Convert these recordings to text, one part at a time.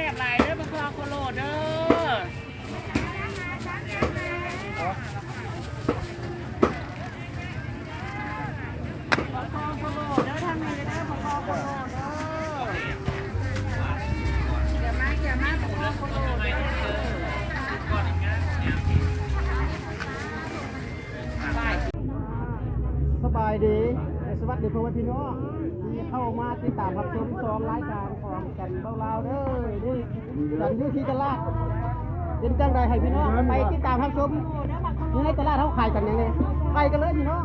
ซ่บหลายเด้อปลาโคโลเด้อปลาโคโลเด้อทางนี้เด้อปลาคอโคโลเด้ออย่ามาอย่ามาปลาโคโลเด้อสบายดีสวัสดีพ่อแม่พี่น้องที่เข้ามาติดตามรับชมสองรายการของกันเบาลาวเด้อ นี่กันอยู่ที่ตลาดเป็นจังใดให้พี่น้องไปติดตามรับชมอยู่ในตลาดเขาขายกันยังไงไปกันเลยพี่น้อง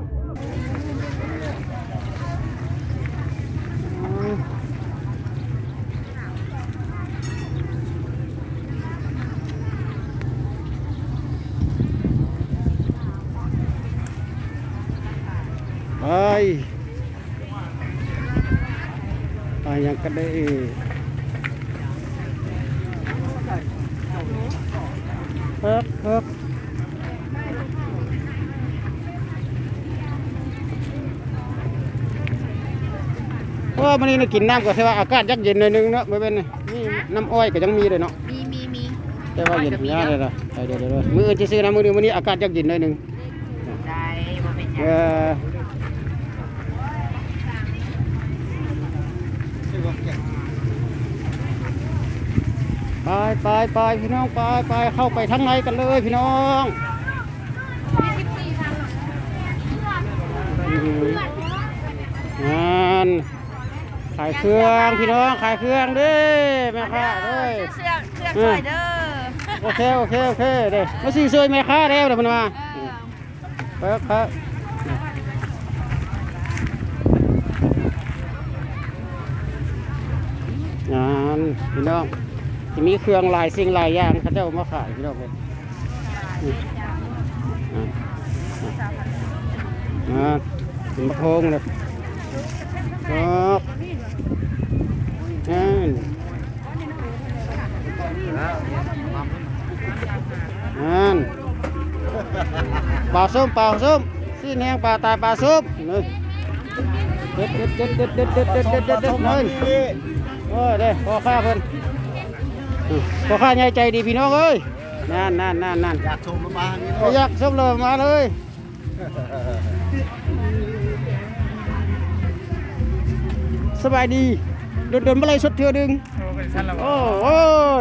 ไปไปยังกันได้ ครับครับว่ามันนี่นะกินน้ำก็ใช่ว่าอากาศยักเย็นหน่อยนึงเนาะไม่เป็นไงนี่น้ำอ้อยก็ยังมีเลยเนาะมีมีมีแต่ว่าเย็นยาเลยนะเดี๋ยวเดี๋ยวเดี๋ยวมืออื่นจะซื้อนะมือนี้มือนี้อากาศยักเย็นหน่อยนึงได้บ่เป็นหเอยังอ ไปไปไปพี่น้องไปไปเข้าไปทั้งในกันเลยพี่น้องงานขายเครื่องพี่น้องขายเครื่องเด้แม่ค้าเด้ยเสื้อเสื้อสวยเด้อโอเคโอเคโอเคเด้มาซื้อช่วยแม่ค้าแล้วเดี๋ยวมันมาไปครับงานพี่น้อง จะมีเครื่องลายสิ่งลายอย่างเขาจะเอามาขายพี่น้องเลยนี่อ่าอ่าถึงมะโพงเลยครับนั่นนั่นปลาส้มปลาส้มซีนแห้งปลาตายปลาส้มนี่เด็ดเด็ดเด็ดเด็ดเด็ดเด็ดเด็ดเด็ดเด็ดเด็ดนี่โอ้ยเด้พอข้าเพิ่นอืม พอข้าใหญ่ใจดีพี่น้องเอ้ยนั่นนั่นนั่นนั่นอยากชมประมาณนี้ไม่อยากส้มเลยมาเลยสบายดีโดนโดนๆเมื่อไรสดเทือดึงโอ้โอ้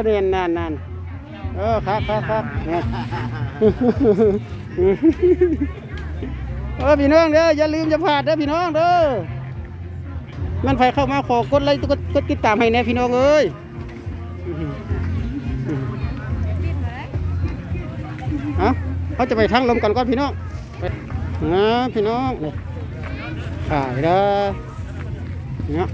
เนียนนั่นนั่นเออครับครับครับเนี่ยเออพี่น้องเด้ออย่าลืมอย่าพลาดเด้อพี่น้องเด้อมันไฟเข้ามาขอกดไลค์กดกดติดตามให้แน่พี่น้องเอ้ย เขาจะไปทางลมกันก่อนพี่น้องนะพี่น้องนี่ขายเด้เนี่ย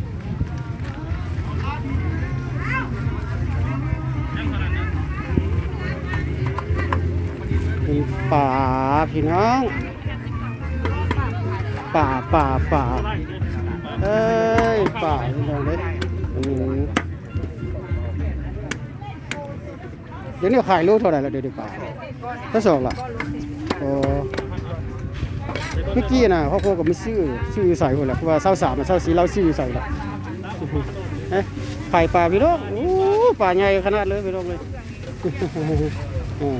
ป่าพี่น้อง ป่าป่าป่าเอ้ยป่าพี่น้องเลย เดี๋ยวนี้ขายลูกเท่าไหร่แล้วเดี๋ยวนี้ป่าถ้าสองล่ะโอ้เมื่อกี้น่ะเขาโคกับไม่ซื้อซื้อใส่หมดแล้วเพราะว่าเศร้าสามเศร้าสีเราซื้อใส่ละเอ๊ะไข่ป่าพี่น้องโอ้ป่าใหญ่ขนาดเลยพี่น้องเลยอืม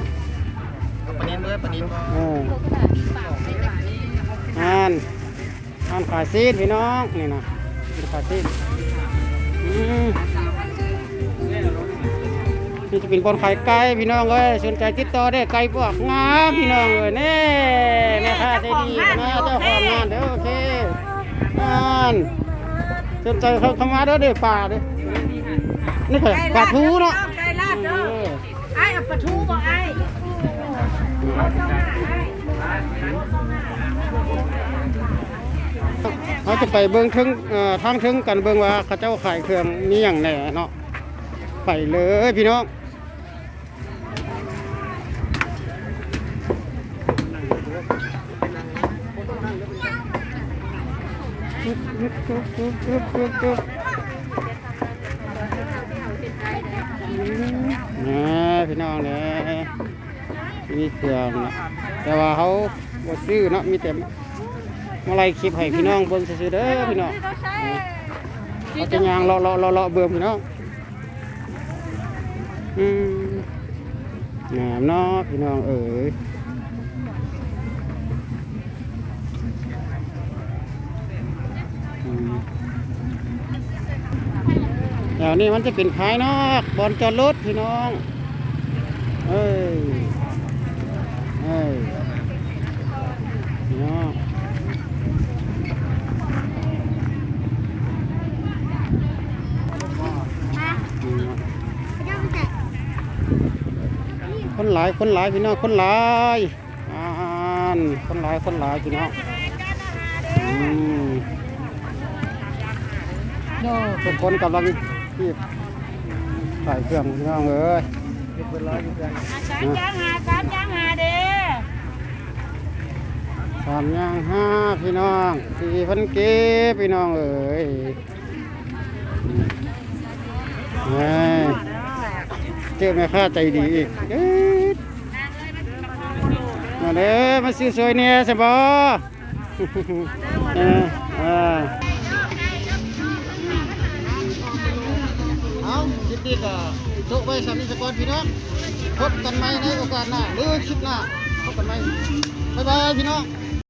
ปนินเมื่อปนินเอออ่านอ่านขายซีดพี่น้องนี่นะเป็นขายซีดอืม นี่จะเป็นคนขายไก่พี่น้องเอ้ยสนใจติดต่อได้ไก่พวกงามพี่น้องเอ้ยแน่แม่ค้าใจดีนะเจ้าของงานเด้อโอเคอ่านสนใจเขาเข้ามาเด้อเด้อป่าเด้อนี่คือปลาทูเนาะไก่ลาดเอเด้อไอ้ปลาทูบ่ไอ้เอาเข้ามาไอ้เขาจะไปเบิ้งถึงเอ่อทางถึงกันเบิ้งว่าเขาเจ้าขายเครื่องมีอย่างแหน่เนาะไปเลยพี่น้อง นะพี่น้องเนี่ยมีเครื่องนะแต่ว่าเขาบดซื้อเนาะมีแต่มาไล่คลิปให้พี่น้องเบิ่งซื่อๆเด้อพี่น้องเขาจะยางเลาะเลาะเลาะเลาะเบิ่งพี่น้องอืมงามเนาะพี่น้องเอ๋ยอืม แถวนี้มันจะเป็นขายนอกบอลจอดรถพี่น้อง เอ้ยเอ้ยพี่น้องอืมคนหลายคนหลายพี่น้องคนหลายอ่านคนหลายคนหลายพี่น้องอืม ทุกคนกำลังที่ใส่เครื่องพี่น้องเอ้ยเก็บเวลาอยู่กันสามจ้างหาสามจ้างหาเด้สามย่างห้าพี่น้องสี่พันเก็บพี่น้องเอ้ยเจ้าแม่ค้าใจดีอีกมาเด้อมาซื้อสวยเนี่ยใช่บ่เอ จบไว้สามีสกอนพี่น้องพบกันใหม่ในโอกาสหน้าหรือคลิปหน้าพบกันใหม่บ๊ายบายพี่น้อง